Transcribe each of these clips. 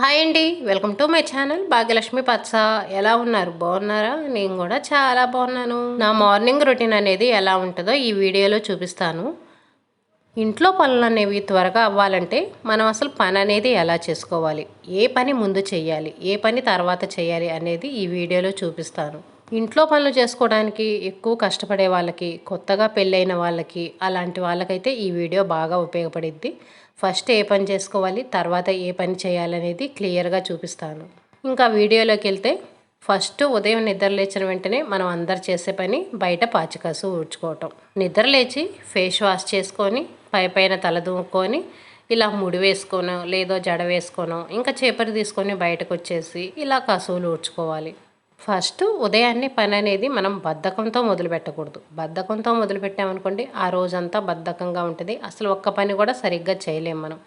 Hi అండి welcome to my channel Bhagyalakshmi పచ్చ. ఎలా ఉన్నారు? బాగున్నారా? నేను కూడా చాలా బాగున్నాను. నా మార్నింగ్ రొటీన్ అనేది ఎలా ఉంటుందో ఈ వీడియోలో చూపిస్తాను. ఇంట్లో పనులు అనేవి త్వరగా అవ్వాలంటే మనం అసలు పని అనేది ఎలా చేసుకోవాలి? ఏ పని ముందు చేయాలి ఏ పని తర్వాత చేయాలి అనేది ఈ వీడియోలో చూపిస్తాను. ఇంట్లో పనులు చేసుకోవడానికి ఎక్కువ కష్టపడే వాళ్ళకి కొత్తగా పెళ్ళైన వాళ్ళకి అలాంటి వాళ్ళకైతే ఈ వీడియో బాగా ఉపయోగపడిద్ది. ఫస్ట్ ఏ పని చేసుకోవాలి తర్వాత ఏ పని చేయాలనేది క్లియర్గా చూపిస్తాను. ఇంకా వీడియోలోకి వెళ్తే ఫస్ట్ ఉదయం నిద్ర లేచిన వెంటనే మనం అందరు చేసే పని బయట పాచికసు ఊడ్చుకోవటం. నిద్ర లేచి ఫేస్ వాష్ చేసుకొని పై పైన తల దువ్వుకొని ఇలా ముడి వేసుకోనో లేదో జడ వేసుకోనో ఇంకా చేపలు తీసుకొని బయటకు వచ్చేసి ఇలా కసువులు ఊడ్చుకోవాలి. ఫస్ట్ ఉదయాన్నే పని అనేది మనం బద్ధకంతో మొదలు పెట్టకూడదు బద్ధకంతో మొదలుపెట్టామనుకోండి ఆ రోజంతా బద్ధకంగా ఉంటుంది. అసలు ఒక్క పని కూడా సరిగ్గా చేయలేం మనం.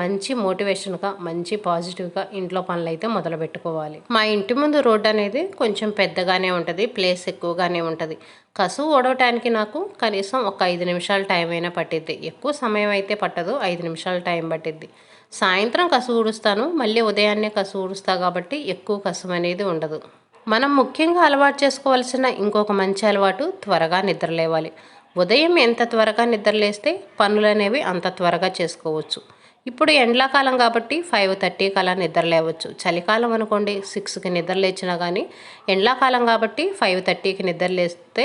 మంచి మోటివేషన్గా మంచి పాజిటివ్గా ఇంట్లో పనులు అయితే మొదలు పెట్టుకోవాలి మా ఇంటి ముందు రోడ్డు అనేది కొంచెం పెద్దగానే ఉంటుంది ప్లేస్ ఎక్కువగానే ఉంటుంది. కసువు ఓడవటానికి నాకు కనీసం ఒక ఐదు నిమిషాల టైం అయినా పట్టిద్ది. ఎక్కువ సమయం అయితే పట్టదు ఐదు నిమిషాల టైం పట్టిద్ది. సాయంత్రం కసువు ఊడుస్తాను మళ్ళీ ఉదయాన్నే కసువు ఊడుస్తా కాబట్టి ఎక్కువ కసువు అనేది ఉండదు. మనం ముఖ్యంగా అలవాటు చేసుకోవాల్సిన ఇంకొక మంచి అలవాటు త్వరగా నిద్రలేవాలి. ఉదయం ఎంత త్వరగా నిద్రలేస్తే పనులు అనేవి అంత త్వరగా చేసుకోవచ్చు. ఇప్పుడు ఎండాకాలం కాబట్టి ఫైవ్ థర్టీకి అలా నిద్రలేవచ్చు. చలికాలం అనుకోండి సిక్స్కి నిద్రలేచినా కానీ ఎండాకాలం కాబట్టి ఫైవ్ థర్టీకి నిద్రలేస్తే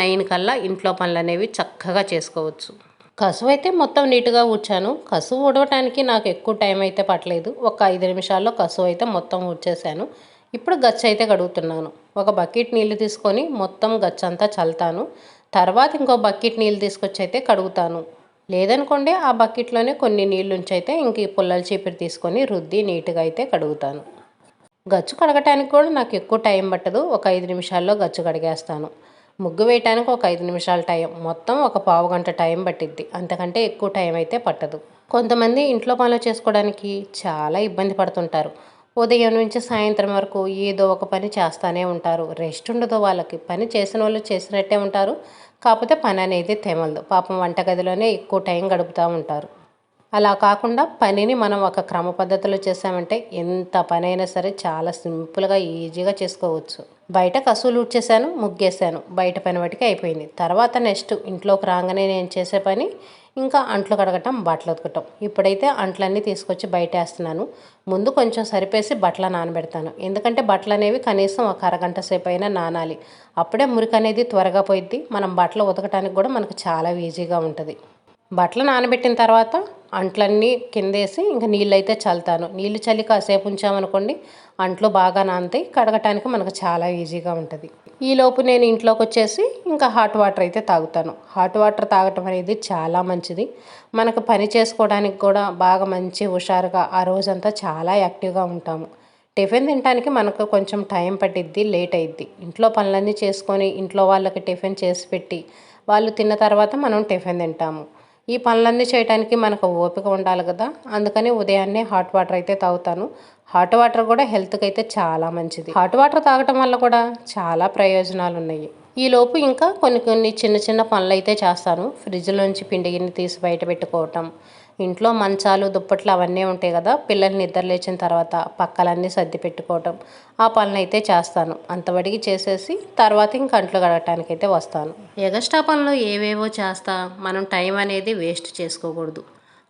నైన్ కల్లా ఇంట్లో పనులు అనేవి చక్కగా చేసుకోవచ్చు. కసువు అయితే మొత్తం నీట్గా ఊడ్చాను. కసువు ఊడవటానికి నాకు ఎక్కువ టైం అయితే పట్టలేదు. ఒక ఐదు నిమిషాల్లో కసువు అయితే మొత్తం ఊడ్చేశాను. ఇప్పుడు గచ్చ అయితే కడుగుతున్నాను. ఒక బకెట్ నీళ్ళు తీసుకొని మొత్తం గచ్చంతా చల్లుతాను. తర్వాత ఇంకో బకెట్ నీళ్ళు తీసుకొచ్చి అయితే కడుగుతాను. లేదనుకోండి ఆ బకెట్లోనే కొన్ని నీళ్ళు ఉంచి అయితే ఇంక ఈ పుల్లల చీపిరి తీసుకొని రుద్ది నీట్గా అయితే కడుగుతాను. గచ్చు కడగటానికి కూడా నాకు ఎక్కువ టైం పట్టదు. ఒక ఐదు నిమిషాల్లో గచ్చు కడిగేస్తాను. ముగ్గు వేయటానికి ఒక ఐదు నిమిషాల టైం. మొత్తం ఒక పావు గంట టైం పట్టిద్ది. అంతకంటే ఎక్కువ టైం అయితే పట్టదు. కొంతమంది ఇంట్లో పనులు చేసుకోవడానికి చాలా ఇబ్బంది పడుతుంటారు. ఉదయం నుంచి సాయంత్రం వరకు ఏదో ఒక పని చేస్తూనే ఉంటారు. రెస్ట్ ఉండదు వాళ్ళకి. పని చేసిన వాళ్ళు చేసినట్టే ఉంటారు. కాకపోతే పని అనేది తెమలదు. పాపం వంటగదిలోనే ఎక్కువ టైం గడుపుతూ ఉంటారు. అలా కాకుండా పనిని మనం ఒక క్రమ పద్ధతిలో చేసామంటే ఎంత పని అయినా సరే చాలా సింపుల్గా ఈజీగా చేసుకోవచ్చు. బయట కసువులు ఊడ్చేసాను ముగ్గేసాను బయట పని వాటికి అయిపోయింది. తర్వాత నెక్స్ట్ ఇంట్లోకి రాగానే నేను చేసే పని ఇంకా అంట్లు కడగటం బట్టలు ఉతకటం. ఇప్పుడైతే అంట్లన్నీ తీసుకొచ్చి బయట వేస్తున్నాను ముందు కొంచెం సరిపేసి బట్టలు నానబెడతాను. ఎందుకంటే బట్టలు అనేవి కనీసం ఒక అరగంట సేపు అయినా నానాలి. అప్పుడే మురికి అనేది త్వరగా పోయిద్ది. మనం బట్టలు ఉతకటానికి కూడా మనకు చాలా ఈజీగా ఉంటుంది. బట్టలు నానబెట్టిన తర్వాత అంట్లన్నీ కిందేసి ఇంకా నీళ్ళు అయితే చల్లుతాను. నీళ్ళు చల్లి కాసేపు ఉంచామనుకోండి అంట్లు బాగా నానతాయి. కడగటానికి మనకు చాలా ఈజీగా ఉంటుంది. ఈలోపు నేను ఇంట్లోకి వచ్చేసి ఇంకా హాట్ వాటర్ అయితే తాగుతాను. హాట్ వాటర్ తాగటం అనేది చాలా మంచిది. మనకు పని చేసుకోవడానికి కూడా బాగా మంచి హుషారుగా ఆ రోజంతా చాలా యాక్టివ్గా ఉంటాము. టిఫిన్ తినడానికి మనకు కొంచెం టైం పట్టిద్ది లేట్ అయిద్ది. ఇంట్లో పనులన్నీ చేసుకొని ఇంట్లో వాళ్ళకి టిఫిన్ చేసి పెట్టి వాళ్ళు తిన్న తర్వాత మనం టిఫిన్ తింటాము. ఈ పనులన్నీ చేయడానికి మనకు ఓపిక ఉండాలి కదా. అందుకని ఉదయాన్నే హాట్ వాటర్ అయితే తాగుతాను. హాట్ వాటర్ కూడా హెల్త్కి అయితే చాలా మంచిది. హాట్ వాటర్ తాగటం వల్ల కూడా చాలా ప్రయోజనాలు ఉన్నాయి ఈ లోపు ఇంకా కొన్ని కొన్ని చిన్న చిన్న పనులు అయితే చేస్తాను. ఫ్రిడ్జ్లోంచి పిండి గిన్నె తీసి బయట పెట్టుకోవటం. ఇంట్లో మంచాలు దుప్పట్లు అవన్నీ ఉంటాయి కదా పిల్లల్ని నిద్ర లేచిన తర్వాత పక్కలన్నీ సర్ది పెట్టుకోవటం. ఆ పనులు అయితే చేస్తాను అంతవడికి చేసేసి తర్వాత ఇంక అంట్లు కడగటానికి అయితే వస్తాను. ఎగస్ట్రా పనులు ఏవేవో చేస్తా. మనం టైం అనేది వేస్ట్ చేసుకోకూడదు.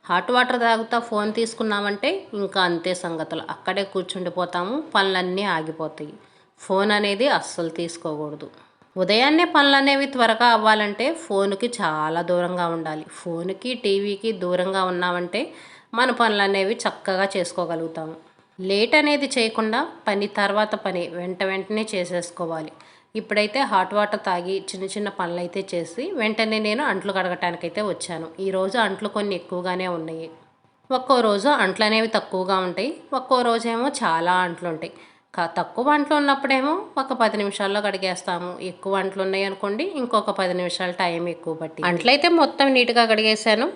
హాట్ వాటర్ తాగుతా ఫోన్ తీసుకున్నామంటే ఇంకా అంతే సంగతులు. అక్కడే కూర్చుండిపోతాము పనులన్నీ ఆగిపోతాయి. ఫోన్ అనేది అస్సలు తీసుకోకూడదు. ఉదయాన్నే పనులు అనేవి త్వరగా అవ్వాలంటే ఫోన్కి చాలా దూరంగా ఉండాలి. ఫోన్కి టీవీకి దూరంగా ఉన్నామంటే మన పనులు అనేవి చక్కగా చేసుకోగలుగుతాము లేట్ అనేది చేయకుండా పని తర్వాత పని వెంట వెంటనే చేసేసుకోవాలి. ఇప్పుడైతే హాట్ వాటర్ తాగి చిన్న చిన్న పనులు అయితే చేసి వెంటనే నేను అంట్లు కడగటానికైతే వచ్చాను. ఈరోజు అంట్లు కొన్ని ఎక్కువగానే ఉన్నాయి. ఒక్కో రోజు అంట్లు అనేవి తక్కువగా ఉంటాయి. ఒక్కో రోజు ఏమో చాలా అంట్లు ఉంటాయి తక్కువ వంటలు ఉన్నప్పుడేమో ఒక పది నిమిషాల్లో కడిగేస్తాము. ఎక్కువ వంటలు ఉన్నాయి అనుకోండి ఇంకొక పది నిమిషాలు టైం ఎక్కువ పట్టి అంట్లయితే మొత్తం నీట్గా కడిగేసాను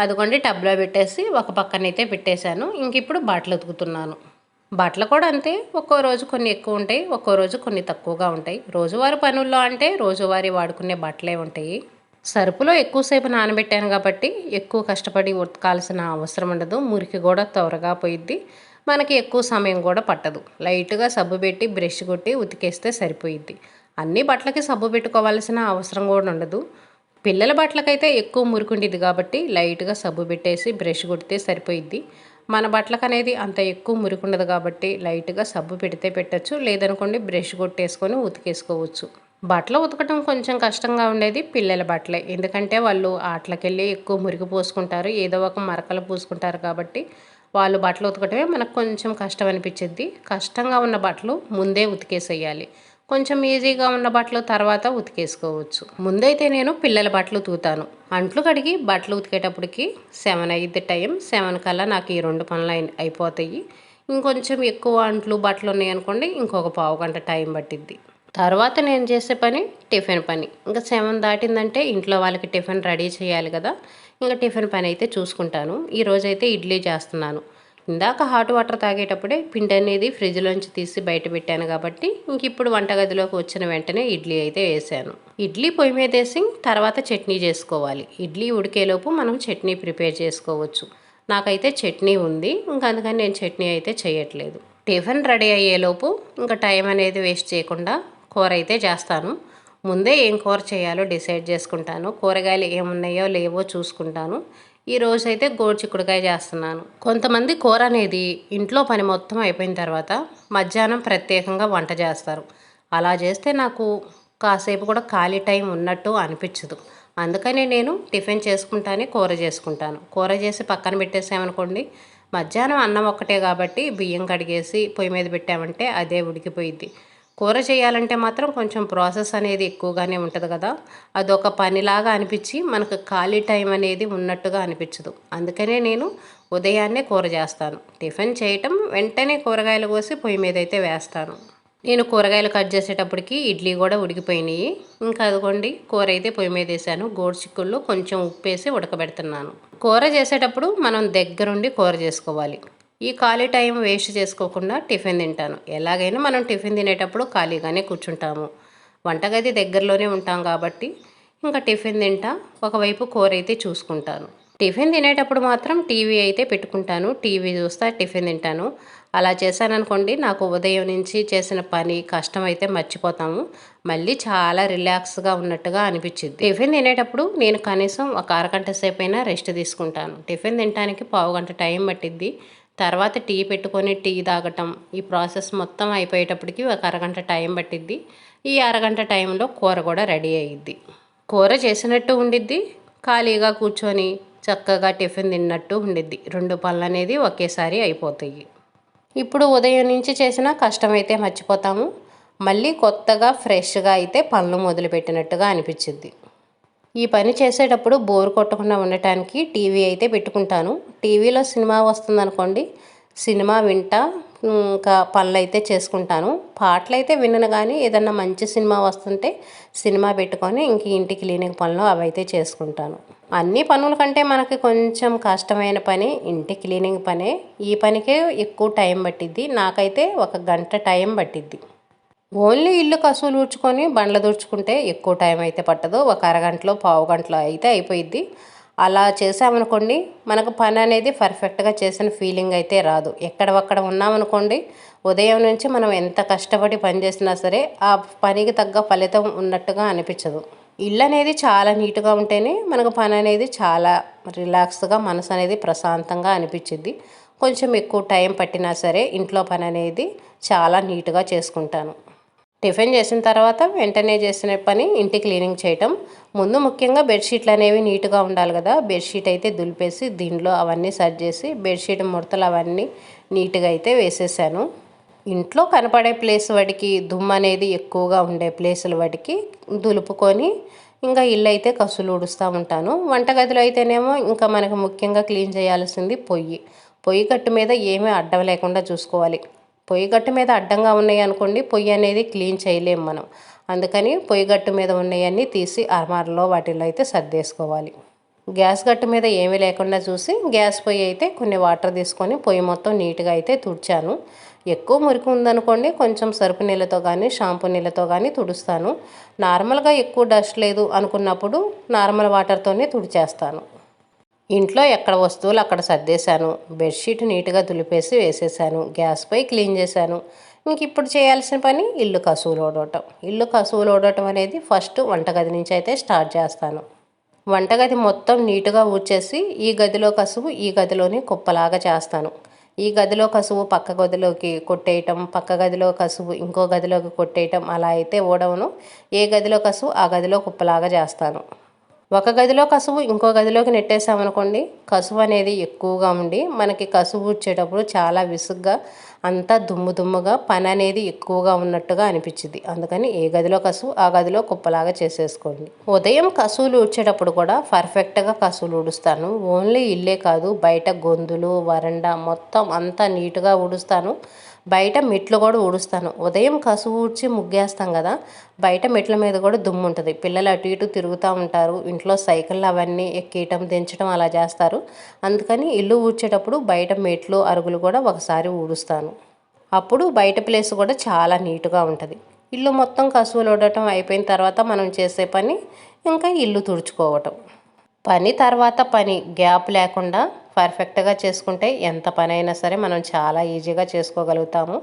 అదిగోండి టబ్లో పెట్టేసి ఒక పక్కనైతే పెట్టేశాను. ఇంక ఇప్పుడు బట్టలు ఉతుకుతున్నాను. బట్టలు కూడా అంతే ఒక్కో రోజు కొన్ని ఎక్కువ ఉంటాయి ఒక్కో రోజు కొన్ని తక్కువగా ఉంటాయి. రోజువారి పనుల్లో అంటే రోజువారీ వాడుకునే బట్టలే ఉంటాయి. సరుపులో ఎక్కువసేపు నానబెట్టాను కాబట్టి ఎక్కువ కష్టపడి ఉతకాల్సిన అవసరం ఉండదు. మురికి కూడా త్వరగా పోయిద్ది. మనకి ఎక్కువ సమయం కూడా పట్టదు. లైట్గా సబ్బు పెట్టి బ్రష్ కొట్టి ఉతికేస్తే సరిపోయిద్ది. అన్ని బట్టలకి సబ్బు పెట్టుకోవాల్సిన అవసరం కూడా ఉండదు. పిల్లల బట్టలకైతే ఎక్కువ మురికుండేది కాబట్టి లైట్గా సబ్బు పెట్టేసి బ్రష్ కొడితే సరిపోయిద్ది. మన బట్టలకు అనేది అంత ఎక్కువ మురికుండదు కాబట్టి లైట్గా సబ్బు పెడితే పెట్టచ్చు. లేదనుకోండి బ్రష్ కొట్టేసుకొని ఉతికేసుకోవచ్చు. బట్టలు ఉతకటం కొంచెం కష్టంగా ఉండేది పిల్లల బట్టలే. ఎందుకంటే వాళ్ళు ఆటలకెళ్ళి ఎక్కువ మురికి పోసుకుంటారు. ఏదో ఒక మరకలు పూసుకుంటారు కాబట్టి వాళ్ళు బట్టలు ఉతకటమే మనకు కొంచెం కష్టం అనిపించింది కష్టంగా ఉన్న బట్టలు ముందే ఉతికేసేయాలి. కొంచెం ఈజీగా ఉన్న బట్టలు తర్వాత ఉతికేసుకోవచ్చు. ముందైతే నేను పిల్లల బట్టలు ఉతుకుతాను అంట్లు కడిగి బట్టలు ఉతికేటప్పటికి సెవెన్ అయ్యిద్ది టైం. సెవెన్ కల్లా నాకు ఈ రెండు పనులు అయిపోతాయి. ఇంకొంచెం ఎక్కువ అంట్లు బట్టలు ఉన్నాయి అనుకోండి ఇంకొక పావు గంట టైం పట్టిద్ది. తర్వాత నేను చేసే పని టిఫిన్ పని. ఇంకా సెవెన్ దాటిందంటే ఇంట్లో వాళ్ళకి టిఫిన్ రెడీ చేయాలి కదా. ఇంకా టిఫిన్ పని అయితే చూసుకుంటాను. ఈరోజైతే ఇడ్లీ చేస్తున్నాను. ఇందాక హాట్ వాటర్ తాగేటప్పుడే పిండి అనేది ఫ్రిడ్జ్లోంచి తీసి బయట పెట్టాను కాబట్టి ఇంక ఇప్పుడు వంటగదిలోకి వచ్చిన వెంటనే ఇడ్లీ అయితే వేసాను. ఇడ్లీ పొయ్యి మీద వేసి తర్వాత చట్నీ చేసుకోవాలి. ఇడ్లీ ఉడికేలోపు మనం చట్నీ ప్రిపేర్ చేసుకోవచ్చు. నాకైతే చట్నీ ఉంది. ఇంకా అందుకని నేను చట్నీ అయితే చేయట్లేదు. టిఫిన్ రెడీ అయ్యేలోపు ఇంకా టైం అనేది వేస్ట్ చేయకుండా కూర అయితే చేస్తాను. ముందే ఏం కూర చేయాలో డిసైడ్ చేసుకుంటాను. కూరగాయలు ఏమున్నాయో లేవో చూసుకుంటాను. ఈ రోజు గోడు చిక్కుడుకాయ చేస్తున్నాను. కొంతమంది కూర అనేది ఇంట్లో పని మొత్తం అయిపోయిన తర్వాత మధ్యాహ్నం ప్రత్యేకంగా వంట చేస్తారు. అలా చేస్తే నాకు కాసేపు కూడా ఖాళీ టైం ఉన్నట్టు అనిపించదు. అందుకని నేను టిఫిన్ చేసుకుంటానే కూర చేసుకుంటాను. కూర చేసి పక్కన పెట్టేసామనుకోండి మధ్యాహ్నం అన్నం ఒక్కటే కాబట్టి బియ్యం కడిగేసి పొయ్యి మీద పెట్టామంటే అదే ఉడికిపోయిద్ది. కూర చేయాలంటే మాత్రం కొంచెం ప్రాసెస్ అనేది ఎక్కువగానే ఉంటుంది కదా. అదొక పనిలాగా అనిపించి మనకు ఖాళీ టైం అనేది ఉన్నట్టుగా అనిపించదు. అందుకనే నేను ఉదయాన్నే కూర చేస్తాను. టిఫిన్ చేయటం వెంటనే కూరగాయలు కోసి పొయ్యి మీద అయితే వేస్తాను. నేను కూరగాయలు కట్ చేసేటప్పటికి ఇడ్లీ కూడా ఉడికిపోయినాయి. ఇంకా అదిగోండి కూర అయితే పొయ్యి మీద వేసాను. గోడు చిక్కుళ్ళు కొంచెం ఉప్పు వేసి ఉడకబెడుతున్నాను. కూర చేసేటప్పుడు మనం దగ్గరుండి కూర చేసుకోవాలి. ఈ ఖాళీ టైం వేస్ట్ చేసుకోకుండా టిఫిన్ తింటాను. ఎలాగైనా మనం టిఫిన్ తినేటప్పుడు ఖాళీగానే కూర్చుంటాము. వంటగది దగ్గరలోనే ఉంటాం కాబట్టి ఇంకా టిఫిన్ తింటా ఒకవైపు కూర అయితే చూసుకుంటాను. టిఫిన్ తినేటప్పుడు మాత్రం టీవీ అయితే పెట్టుకుంటాను. టీవీ చూస్తా టిఫిన్ తింటాను. అలా చేశాననుకోండి నాకు ఉదయం నుంచి చేసిన పని కష్టం అయితే మర్చిపోతాము. మళ్ళీ చాలా రిలాక్స్గా ఉన్నట్టుగా అనిపించింది టిఫిన్ తినేటప్పుడు నేను కనీసం ఒక అరగంట సేపు అయినా రెస్ట్ తీసుకుంటాను. టిఫిన్ తినడానికి పావు గంట టైం పట్టిద్ది. తర్వాత టీ పెట్టుకొని టీ తాగటం. ఈ ప్రాసెస్ మొత్తం అయిపోయేటప్పటికి ఒక అరగంట టైం పట్టిద్ది. ఈ అరగంట టైంలో కూర కూడా రెడీ అయ్యిద్ది కూర చేసినట్టు ఉండిద్ది ఖాళీగా కూర్చొని చక్కగా టిఫిన్ తిన్నట్టు ఉండిద్ది. రెండు పనులు అనేది ఒకేసారి అయిపోతాయి. ఇప్పుడు ఉదయం నుంచి చేసిన కష్టమైతే మర్చిపోతాము. మళ్ళీ కొత్తగా ఫ్రెష్గా అయితే పనులు మొదలుపెట్టినట్టుగా అనిపించింది ఈ పని చేసేటప్పుడు బోర్ కొట్టకుండా ఉండటానికి టీవీ అయితే పెట్టుకుంటాను. టీవీలో సినిమా వస్తుందనుకోండి సినిమా వింటా ఇంకా పనులు అయితే చేసుకుంటాను. పాటలు అయితే వినను కానీ ఏదన్నా మంచి సినిమా వస్తుంటే సినిమా పెట్టుకొని ఇంక ఇంటి క్లీనింగ్ పనులు అవి అయితే చేసుకుంటాను. అన్ని పనుల కంటే మనకి కొంచెం కష్టమైన పని ఇంటి క్లీనింగ్ పనే. ఈ పనికే ఎక్కువ టైం పట్టిద్ది. నాకైతే ఒక గంట టైం పట్టిద్ది. ఓన్లీ ఇల్లు కసువులు ఊడ్చుకొని బండ్లు దూడ్చుకుంటే ఎక్కువ టైం అయితే పట్టదు. ఒక అరగంటలో పావు గంటలో అయితే అయిపోయిద్ది. అలా చేసామనుకోండి మనకు పని అనేది పర్ఫెక్ట్గా చేసిన ఫీలింగ్ అయితే రాదు. ఎక్కడ ఒక్కడ ఉన్నామనుకోండి ఉదయం నుంచి మనం ఎంత కష్టపడి పని చేసినా సరే ఆ పనికి తగ్గ ఫలితం ఉన్నట్టుగా అనిపించదు. ఇల్లు అనేది చాలా నీట్గా ఉంటేనే మనకు పని అనేది చాలా రిలాక్స్గా మనసు అనేది ప్రశాంతంగా అనిపించింది కొంచెం ఎక్కువ టైం పట్టినా సరే ఇంట్లో పని అనేది చాలా నీట్గా చేసుకుంటాను. టిఫిన్ చేసిన తర్వాత వెంటనే చేసిన పని ఇంటి క్లీనింగ్ చేయటం. ముందు ముఖ్యంగా బెడ్షీట్లు అనేవి నీట్గా ఉండాలి కదా. బెడ్షీట్ అయితే దులిపేసి దీనిలో అవన్నీ సర్జ్ చేసి బెడ్షీట్ ముడతలు అవన్నీ నీట్గా అయితే వేసేసాను. ఇంట్లో కనపడే ప్లేస్ వాటికి దుమ్ము అనేది ఎక్కువగా ఉండే ప్లేసులు వాటికి దులుపుకొని ఇంకా ఇల్లు అయితే కసులు ఊడుస్తూ ఉంటాను. వంటగదిలో అయితేనేమో ఇంకా మనకు ముఖ్యంగా క్లీన్ చేయాల్సింది పొయ్యి. పొయ్యి కట్టు మీద ఏమీ అడ్డం లేకుండా చూసుకోవాలి. పొయ్యి గట్టు మీద అడ్డంగా ఉన్నాయి అనుకోండి పొయ్యి అనేది క్లీన్ చేయలేము మనం. అందుకని పొయ్యి గట్టు మీద ఉన్నాయన్నీ తీసి అర్మార్లో వాటిల్లో అయితే సర్దేసుకోవాలి. గ్యాస్ గట్టు మీద ఏమీ లేకుండా చూసి గ్యాస్ పొయ్యి అయితే కొన్ని వాటర్ తీసుకొని పొయ్యి మొత్తం నీట్గా అయితే తుడిచాను. ఎక్కువ మురికి ఉందనుకోండి కొంచెం సరుపు నీళ్ళతో కానీ షాంపూ నీళ్ళతో కానీ తుడుస్తాను. నార్మల్గా ఎక్కువ డస్ట్ లేదు అనుకున్నప్పుడు నార్మల్ వాటర్తోనే తుడిచేస్తాను. ఇంట్లో ఎక్కడ వస్తువులు అక్కడ సర్దేశాను. బెడ్షీట్ నీట్గా దులిపేసి వేసేసాను గ్యాస్పై క్లీన్ చేశాను. ఇంక ఇప్పుడు చేయాల్సిన పని ఇల్లు కసువులు ఓడవటం ఇల్లు కసువులు ఓడవటం అనేది ఫస్ట్ వంటగది నుంచి అయితే స్టార్ట్ చేస్తాను. వంటగది మొత్తం నీట్గా ఊడ్చేసి ఈ గదిలో కసువు ఈ గదిలోని కుప్పలాగా చేస్తాను. ఈ గదిలో కసువు పక్క గదిలోకి కొట్టేయటం పక్క గదిలో కసువు ఇంకో గదిలోకి కొట్టేయటం అలా అయితే ఓడవను ఏ గదిలో కసువు ఆ గదిలో కుప్పలాగా చేస్తాను. ఒక గదిలో కసువు ఇంకో గదిలోకి నెట్టేసామనుకోండి కసువు అనేది ఎక్కువగా ఉండి మనకి కసువు వచ్చేటప్పుడు చాలా విసుగ్గా అంతా దుమ్ము దుమ్ముగా పని అనేది ఎక్కువగా ఉన్నట్టుగా అనిపించింది అందుకని ఏ గదిలో కసువు ఆ గదిలో కుప్పలాగా చేసేసుకోండి. ఉదయం కసువులు ఊడ్చేటప్పుడు కూడా పర్ఫెక్ట్గా కసువులు ఊడుస్తాను. ఓన్లీ ఇల్లే కాదు బయట గొంతులు వరండా మొత్తం అంతా నీట్గా ఊడుస్తాను. బయట మెట్లు కూడా ఊడుస్తాను. ఉదయం కసువు ఊడ్చి ముగ్గేస్తాం కదా బయట మెట్ల మీద కూడా దుమ్ము ఉంటుంది. పిల్లలు అటు ఇటు తిరుగుతూ ఉంటారు. ఇంట్లో సైకిళ్ళు అవన్నీ ఎక్కేయటం దించడం అలా చేస్తారు. అందుకని ఇల్లు ఊడ్చేటప్పుడు బయట మెట్లు అరుగులు కూడా ఒకసారి ఊడుస్తాను. అప్పుడు బయట ప్లేస్ కూడా చాలా నీట్గా ఉంటుంది. ఇల్లు మొత్తం కసువులు ఊడటం అయిపోయిన తర్వాత మనం చేసే పని ఇంకా ఇల్లు తుడుచుకోవటం. పని తర్వాత పని గ్యాప్ లేకుండా పర్ఫెక్ట్గా చేసుకుంటే ఎంత పని అయినా సరే మనం చాలా ఈజీగా చేసుకోగలుగుతాము.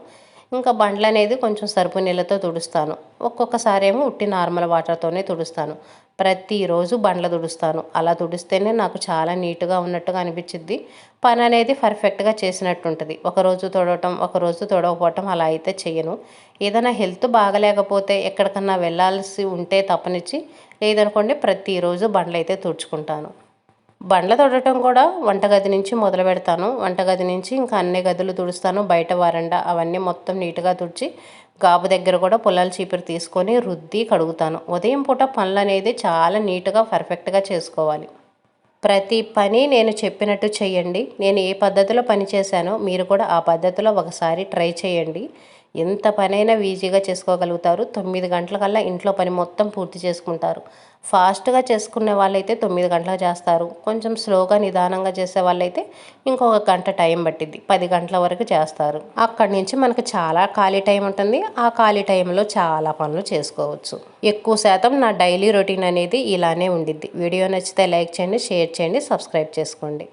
ఇంకా బండ్లు అనేది కొంచెం సరుపు నీళ్ళతో తుడుస్తాను. ఒక్కొక్కసారి ఏమో ఉట్టి నార్మల్ వాటర్తోనే తుడుస్తాను. ప్రతిరోజు బండ్లు తుడుస్తాను. అలా తుడిస్తేనే నాకు చాలా నీట్గా ఉన్నట్టుగా అనిపించింది పని అనేది పర్ఫెక్ట్గా చేసినట్టు ఉంటుంది ఒకరోజు తొడవటం ఒకరోజు తొడవపోవటం అలా అయితే చేయను ఏదైనా హెల్త్ బాగలేకపోతే ఎక్కడికన్నా వెళ్ళాల్సి ఉంటే తప్పనిచ్చి లేదనుకోండి ప్రతిరోజు బండ్లు అయితే తుడుచుకుంటాను. బండ్ల తొడటం కూడా వంటగది నుంచి మొదలు పెడతాను. వంటగది నుంచి ఇంకా అన్ని గదులు తుడుస్తాను. బయట వరండా అవన్నీ మొత్తం నీట్గా తుడిచి గాబు దగ్గర కూడా పొలాల చీపురు తీసుకొని రుద్ది కడుగుతాను. ఉదయం పూట పనులు అనేది చాలా నీట్గా పర్ఫెక్ట్గా చేసుకోవాలి. ప్రతి పని నేను చెప్పినట్టు చేయండి నేను ఏ పద్ధతిలో పని చేశానో మీరు కూడా ఆ పద్ధతిలో ఒకసారి ట్రై చేయండి ఎంత పనైనా ఈజీగా చేసుకోగలుగుతారు. తొమ్మిది గంటలకల్లా ఇంట్లో పని మొత్తం పూర్తి చేసుకుంటారు. ఫాస్ట్గా చేసుకునే వాళ్ళైతే తొమ్మిది గంటలకు చేస్తారు. కొంచెం స్లోగా నిదానంగా చేసే వాళ్ళైతే ఇంకొక గంట టైం పట్టిద్ది. పది గంటల వరకు చేస్తారు. అక్కడి నుంచి మనకు చాలా ఖాళీ టైం ఉంటుంది. ఆ ఖాళీ టైంలో చాలా పనులు చేసుకోవచ్చు. ఎక్కువ శాతం నా డైలీ రొటీన్ అనేది ఇలానే ఉండిద్ది. వీడియో నచ్చితే లైక్ చేయండి షేర్ చేయండి సబ్స్క్రైబ్ చేసుకోండి.